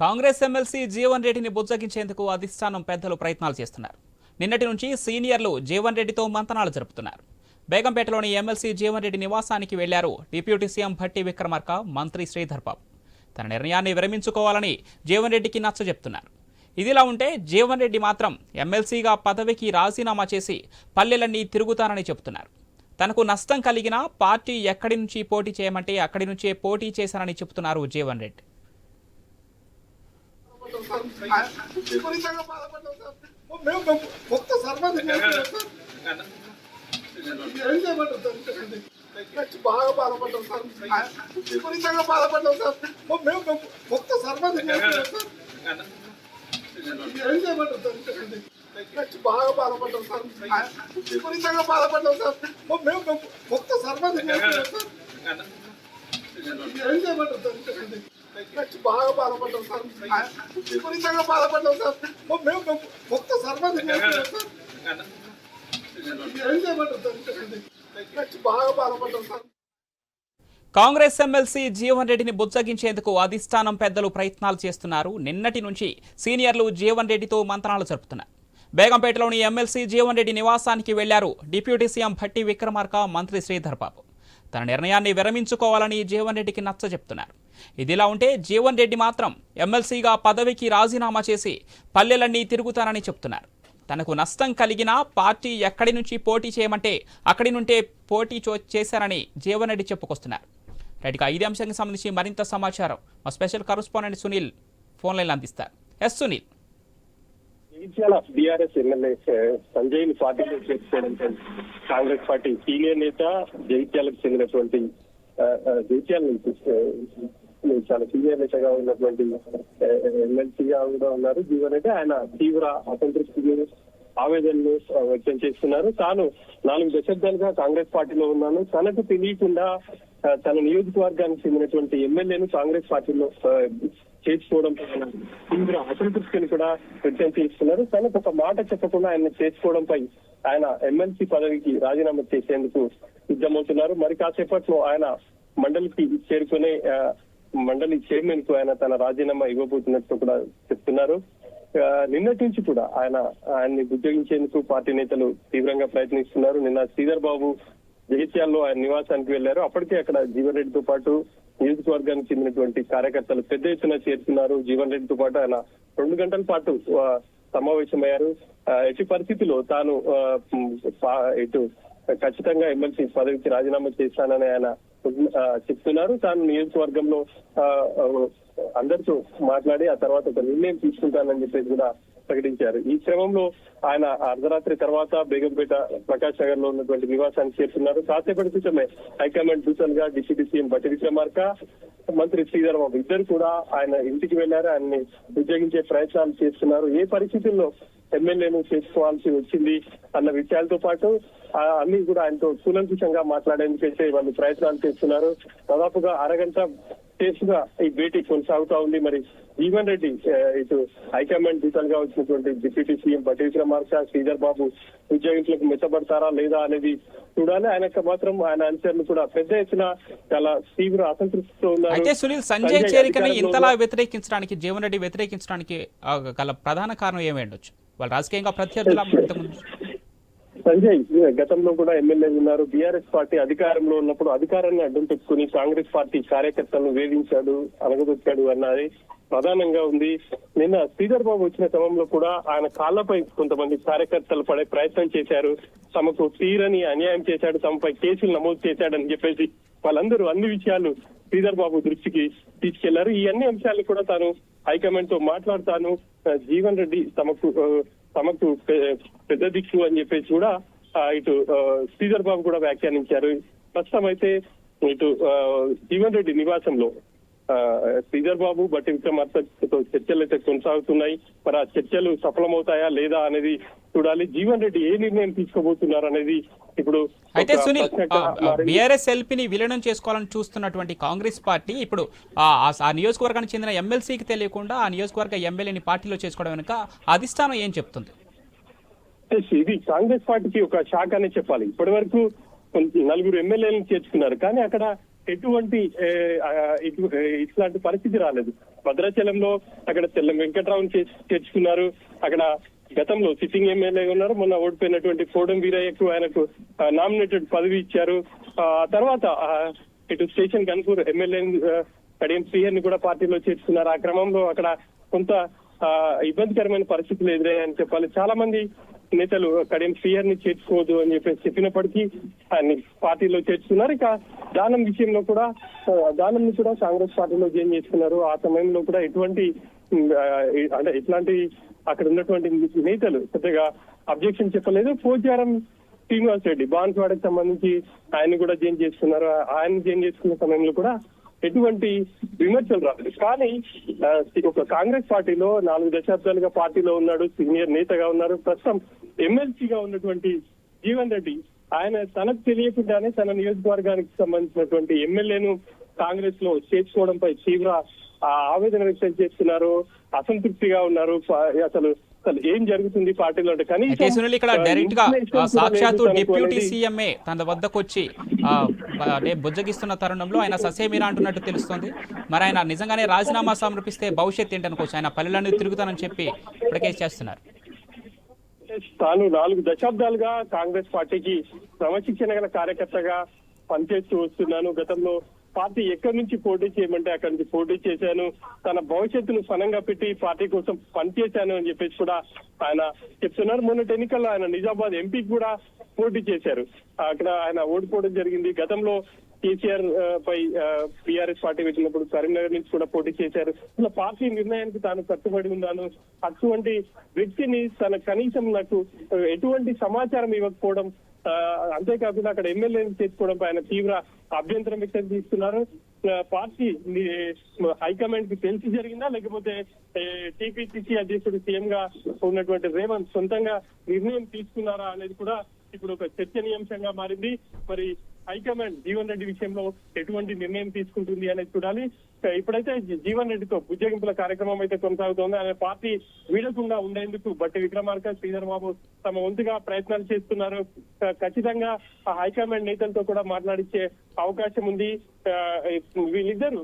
Congress MLC Jeevan రెడ్డిని బుజ్జగించేందుకు అధిష్టానం పెద్దలు ప్రయత్నాలు చేస్తున్నారు. నిన్నటి నుంచి సీనియర్లు జీవన్ రెడ్డితో మంతనాలు జరుపుతున్నారు. బేగంపేటలోని ఎమ్మెల్సీ జీవన్ రెడ్డి నివాసానికి వెళ్ళారు డిప్యూటీ సీఎం భట్టి విక్రమార్క మంత్రి శ్రీధర్ బాబు. తన నిర్ణయాన్ని విరమించుకోవాలని జీవన్ రెడ్డికి నచ్చజెప్తున్నారు ఇదిలా ఉంటే జీవన్ రెడ్డి మాత్రం ఎమ్మెల్సీగా పదవికి రాజీనామా చేసి పల్లెలన్నీ తిరుగుతానని చెబుతున్నారు. తనకు నష్టం కలిగినా పార్టీ ఎక్కడి నుంచి పోటీ చేయమంటే అక్కడి నుంచే పోటీ చేశానని చెబుతున్నారు జీవన్ రెడ్డి. విపరీతంగా బాధపడ్డాం సార్ మేము మేము మొత్తం సర్వీస్ చేస్తున్నాం సార్ ఏం చేయమంటారు సార్ చెప్పండి. వచ్చి బాగా బాధపడ్డాం సార్ విపరీతంగా బాధపడ్డాం సార్ మేము మేము మొత్తం సర్వీస్ చేస్తున్నాం సార్ ఏం చేయమంటారు సార్ చెప్పండి. వచ్చి బాగా బాధపడ్డాం సార్ విపరీతంగా బాధపడ్డాం సార్ మేము మేము మొత్తం సర్వీస్ చేస్తున్నాం సార్ ఏం చేయమంటారు సార్ చెప్పండి. వచ్చి బాగా బాధపడ్డాం సార్ విపరీతంగా బాధపడ్డాం సార్. మేము మొత్తం ఏం చేయమంటారు సార్? బాగా బాధపడ్డాం సార్. కాంగ్రెస్ ఎమ్మెల్సీ జీవన్ రెడ్డిని బుజ్జగించేందుకు అధిష్టానం పెద్దలు ప్రయత్నాలు చేస్తున్నారు. నిన్నటి నుంచి సీనియర్లు జీవన్ రెడ్డితో మంతనాలు జరుపుతున్నారు. బేగంపేటలోని ఎమ్మెల్సీ జీవన్ రెడ్డి నివాసానికి వెళ్ళారు డిప్యూటీ సీఎం భట్టి విక్రమార్క మంత్రి శ్రీధర్ బాబు తన నిర్ణయాన్ని విరమించుకోవాలని జీవన్ రెడ్డికి నచ్చజెప్తున్నారు. ఇదిలా ఉంటే జీవన్ రెడ్డి మాత్రం ఎమ్మెల్సీగా పదవికి రాజీనామా చేసి పల్లెలన్నీ తిరుగుతానని చెప్తున్నారు. తనకు నష్టం కలిగినా పార్టీ ఎక్కడి నుంచి పోటీ చేయమంటే అక్కడి నుండే పోటీ చేశారని జీవన్ రెడ్డి చెప్పుకొస్తున్నారు. రైట్గా ఇదే అంశానికి సంబంధించి మరింత సమాచారం. మా special correspondent Sunil phone line అందిస్తారు. ఎస్ సునీల్. బీఆర్ఎస్ ఎమ్మెల్యే సంజయ్ని పార్టీలో చేర్చుకోవడంతో కాంగ్రెస్ పార్టీ సీనియర్ నేత జగిత్యాలకు చెందినటువంటి జగిత్యాల నుంచి చాలా సీనియర్ నేతగా ఉన్నటువంటి ఎమ్మెల్సీగా కూడా ఉన్నారు. జీవన్ రెడ్డి ఆయన తీవ్ర అసంతృప్తిని ఆవేదనను వ్యక్తం చేస్తున్నారు. తాను నాలుగు దశాబ్దాలుగా కాంగ్రెస్ పార్టీలో ఉన్నాను. తనకు తెలియకుండా తన నియోజకవర్గానికి చెందినటువంటి ఎమ్మెల్యేను కాంగ్రెస్ పార్టీలో చేసుకోవడం చేర్చుకోవడం తీవ్ర అసంతృప్తిని కూడా వ్యక్తం చేస్తున్నారు. తనకు ఒక మాట చెప్పకుండా ఆయన చేసుకోవడంపై ఆయన ఎమ్మెల్సీ పదవికి రాజీనామా చేసేందుకు సిద్ధమవుతున్నారు. మరి కాసేపట్లో ఆయన మండలికి చేరుకునే ఆ, మండలి చైర్మన్కు ఆయన తన రాజీనామా ఇవ్వబోతున్నట్టు కూడా చెప్తున్నారు. ఆ, నిన్నటి నుంచి కూడా ఆయన ఆయన్ని ఉద్యోగించేందుకు పార్టీ నేతలు తీవ్రంగా ప్రయత్నిస్తున్నారు. నిన్న శ్రీధర్ బాబు జగిత్యాల్లో ఆయన నివాసానికి వెళ్ళారు అప్పటికే అక్కడ జీవన్ రెడ్డితో పాటు నియోజకవర్గానికి చెందినటువంటి కార్యకర్తలు పెద్ద ఎత్తున చేరుతున్నారు. జీవన్ రెడ్డితో పాటు ఆయన రెండు గంటల పాటు సమావేశమయ్యారు. ఎట్టి పరిస్థితిలో తాను ఇటు ఖచ్చితంగా ఎమ్మెల్సీ పదవికి రాజీనామా చేస్తానని ఆయన చెప్తున్నారు. తాను నియోజకవర్గంలో ఆ, అందరితో మాట్లాడి ఆ తర్వాత ఒక నిర్ణయం తీసుకుంటానని చెప్పేసి కూడా ప్రకటించారు. ఈ క్రమంలో ఆయన అర్ధరాత్రి తర్వాత బేగంపేట ప్రకాష్ నగర్లో ఉన్నటువంటి నివాసానికి చేరుతున్నారు. కాసేపటి క్రితమే హైకమాండ్ దూతల్గా డిప్యూటీ సీఎం బట్టి విక్రమార్క మంత్రి శ్రీధర్ బాబు ఇద్దరు కూడా ఆయన ఇంటికి వెళ్ళారు ఆయన్ని ఉద్యోగించే ప్రయత్నాలు చేస్తున్నారు. ఏ పరిస్థితుల్లో ఎమ్మెల్యేను చేసుకోవాల్సి వచ్చింది అన్న విషయాలతో పాటు అన్ని కూడా ఆయనతో కూలంకుషంగా మాట్లాడేందుకైతే వాళ్ళు ప్రయత్నాలు చేస్తున్నారు. దాదాపుగా అరగంట కేసుగా ఈ భేటీ కొనసాగుతా ఉంది. మరి జీవన్ రెడ్డి ఇటు హైకమాండ్ దూతల్గా వచ్చినటువంటి డిప్యూటీ సీఎం బట్టి విక్రమార్క శ్రీధర్ బాబు ఉద్యోగించులకు మెచ్చబడతారా లేదా అనేది చూడాలి. ఆయనకు మాత్రం ఆయన అనుచరులు కూడా పెద్ద ఎత్తున చాలా తీవ్ర అసంతృప్తితో ఉన్నారు. అయితే సునీల్ సంజయ్ చేరికని ఇంతలా వ్యతిరేకించడానికి జీవన్ రెడ్డి వ్యతిరేకించడానికి గల ప్రధాన కారణం ఏమి ఉండొచ్చు? వాళ్ళు రాజకీయంగా ప్రత్యర్థుల సంజయ్ గతంలో కూడా ఎమ్మెల్యే ఉన్నారు. బీఆర్ఎస్ పార్టీ అధికారంలో ఉన్నప్పుడు అధికారాన్ని అడ్డం పెట్టుకుని కాంగ్రెస్ పార్టీ కార్యకర్తలను వేధించాడు అలగదొచ్చాడు అన్నది ప్రధానంగా ఉంది. నిన్న శ్రీధర్ బాబు వచ్చిన క్రమంలో కూడా ఆయన కాళ్ళపై కొంతమంది కార్యకర్తలు పడే ప్రయత్నం చేశారు. తమకు తీరని అన్యాయం చేశాడు తమపై కేసులు నమోదు చేశాడని చెప్పేసి వాళ్ళందరూ అన్ని విషయాలు శ్రీధర్ బాబు దృష్టికి తీసుకెళ్ళారు. ఈ అన్ని అంశాలు కూడా తాను హైకమాండ్తో మాట్లాడతాను జీవన్ రెడ్డి తమకు తమకు పెద్ద దిక్కు అని చెప్పేసి కూడా ఇటు శ్రీధర్ బాబు కూడా వ్యాఖ్యానించారు. ప్రస్తుతం అయితే ఇటు ఆ, జీవన్ రెడ్డి నివాసంలో ఆ, శ్రీధర్ బాబు బట్టి విక్రమార్కతో చర్చలు అయితే కొనసాగుతున్నాయి. మరి ఆ చర్చలు సఫలమవుతాయా లేదా అనేది చూడాలి. జీవన్ రెడ్డి ఏ నిర్ణయం తీసుకోబోతున్నారు అనేది ఇప్పుడు అయితే సునీల్. బీఆర్ఎస్ ఎల్పీని విలీనం చేసుకోవాలని చూస్తున్నటువంటి కాంగ్రెస్ పార్టీ ఇప్పుడు ఆ నియోజకవర్గానికి చెందిన ఎమ్మెల్సీకి తెలియకుండా ఆ నియోజకవర్గ ఎమ్మెల్యేని పార్టీలో చేసుకోవడం వెనుక అధిష్టానం ఏం చెప్తుంది? ఇది కాంగ్రెస్ పార్టీకి ఒక షాక్ అనే చెప్పాలి. ఇప్పటి వరకు నలుగురు ఎమ్మెల్యేలను చేర్చుకున్నారు. కానీ అక్కడ ఎటువంటి ఇట్లాంటి పరిస్థితి రాలేదు. భద్రాచలంలో అక్కడ తెల్ల వెంకట్రావుని చేర్చు- చేర్చుకున్నారు. అక్కడ గతంలో సిట్టింగ్ ఎమ్మెల్యే ఉన్నారు. మొన్న ఓడిపోయినటువంటి కోడం వీరయ్యకు ఆయనకు నామినేటెడ్ పదవి ఇచ్చారు. ఆ తర్వాత ఇటు స్టేషన్ గన్పూర్ ఎమ్మెల్యే కడియం శ్రీహర్ని కూడా పార్టీలో చేర్చుకున్నారు. ఆ క్రమంలో అక్కడ కొంత ఆ, ఇబ్బందికరమైన పరిస్థితులు ఎదురయ్యాయని చెప్పాలి. చాలా మంది నేతలు కడియం శ్రీహర్ని చేర్చుకోవద్దు అని చెప్పేసి చెప్పినప్పటికీ ఆయన్ని పార్టీలో చేర్చుకున్నారు. ఇక దానం విషయంలో కూడా దానం ని కూడా కాంగ్రెస్ పార్టీలో జాయిన్ చేసుకున్నారు. ఆ సమయంలో కూడా ఎటువంటి అంటే ఇట్లాంటి అక్కడ ఉన్నటువంటి నేతలు పెద్దగా అబ్జెక్షన్ చెప్పలేదు. పోచారం శ్రీనివాస్ రెడ్డి బాన్స్వాడకి సంబంధించి ఆయన కూడా జైన్ చేసుకున్నారు. ఆయన జైన్ చేసుకున్న సమయంలో కూడా ఎటువంటి విమర్శలు రాలేదు. కానీ ఒక కాంగ్రెస్ పార్టీలో నాలుగు దశాబ్దాలుగా పార్టీలో ఉన్నాడు సీనియర్ నేతగా ఉన్నారు. ప్రస్తుతం ఎమ్మెల్సీగా ఉన్నటువంటి జీవన్ రెడ్డి ఆయన తనకు తెలియకుండానే తన నియోజకవర్గానికి సంబంధించినటువంటి ఎమ్మెల్యేను కాంగ్రెస్లో చేర్చుకోవడంపై తీవ్ర ఆవేదన వ్యక్తం చేస్తున్నారు అసంతృప్తిగా ఉన్నారు అసలు అసలు ఏం జరుగుతుంది పార్టీలో అంటే కనీసం ఇక్కడ డైరెక్ట్గా సాక్షాత్తు డిప్యూటీ. సీఎంఏ తన వద్దకు వచ్చి బుజ్జగిస్తున్న తరుణంలో ఆయన ససేమిరా అంటున్నట్టు తెలుస్తోంది. మరి ఆయన నిజంగానే రాజీనామా సమర్పిస్తే భవిష్యత్ ఏంటనుకోవచ్చు ఆయన పల్లెలన్నీ తిరుగుతానని చెప్పి ఇప్పటికే చేస్తున్నారు. తాను నాలుగు దశాబ్దాలుగా కాంగ్రెస్ పార్టీకి క్రమశిక్షణ గల కార్యకర్తగా పనిచేస్తూ వస్తున్నాను. గతంలో పార్టీ ఎక్కడి నుంచి పోటీ చేయమంటే అక్కడి నుంచి పోటీ చేశాను. తన భవిష్యత్తును ఫలంగా పెట్టి పార్టీ కోసం పనిచేశాను అని చెప్పేసి కూడా ఆయన చెప్తున్నారు. మొన్నటి ఎన్నికల్లో ఆయన నిజామాబాద్ ఎంపీకి కూడా పోటీ చేశారు. అక్కడ ఆయన ఓడిపోవడం జరిగింది. గతంలో కేసీఆర్ ఆ, పై బీఆర్ఎస్ పార్టీ వచ్చినప్పుడు కరీంనగర్ నుంచి కూడా పోటీ చేశారు. ఇలా పార్టీ నిర్ణయానికి తాను కట్టుబడి ఉన్నాను. అటువంటి వ్యక్తిని తన కనీసం నాకు ఎటువంటి సమాచారం ఇవ్వకపోవడం అంతేకాకుండా అక్కడ ఎమ్మెల్యేని చేసుకోవడంపై ఆయన తీవ్ర అభ్యంతరం వ్యక్తం చేస్తున్నారు. పార్టీ హైకమాండ్కి తెలిసి జరిగిందా? లేకపోతే టీపీసీసీ అధ్యక్షుడు సీఎం గా ఉన్నటువంటి రేవంత్ సొంతంగా నిర్ణయం తీసుకున్నారా అనేది కూడా ఇప్పుడు ఒక చర్చనీయాంశంగా మారింది. మరి హైకమాండ్ జీవన్ రెడ్డి విషయంలో ఎటువంటి నిర్ణయం తీసుకుంటుంది అనేది చూడాలి. ఇప్పుడైతే జీవన్ రెడ్డితో బుజ్జగింపుల కార్యక్రమం అయితే కొనసాగుతోంది. ఆయన పార్టీ వీడకుండా ఉండేందుకు బట్టి విక్రమార్క శ్రీధర్ బాబు తమ వంతుగా ప్రయత్నాలు చేస్తున్నారు. ఖచ్చితంగా హైకమాండ్ నేతలతో కూడా మాట్లాడించే అవకాశం ఉంది. వీళ్ళిద్దరు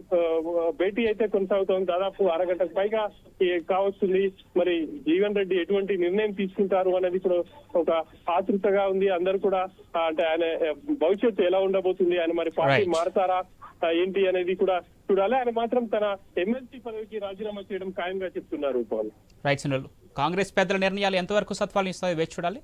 భేటీ అయితే కొనసాగుతోంది. దాదాపు అరగంటకు పైగా కావస్తుంది మరి జీవన్ రెడ్డి ఎటువంటి నిర్ణయం తీసుకుంటారు అనేది ఇప్పుడు ఒక ఆతృతగా ఉంది. అందరూ కూడా అంటే ఆయన భవిష్యత్తు ఎలా ఉండబోతుంది? ఆయన మరి పార్టీ. మారతారా? ఏంటి అనేది కూడా చూడాలి. ఆయన మాత్రం తన ఎమ్మెల్సీ పదవికి రాజీనామా చేయడం ఖాయంగా చెప్తున్నారు పవన్ రైట్ కాంగ్రెస్ పెద్దల నిర్ణయాలు ఎంతవరకు సత్వాలు ఇస్తాయో వేచి చూడాలి.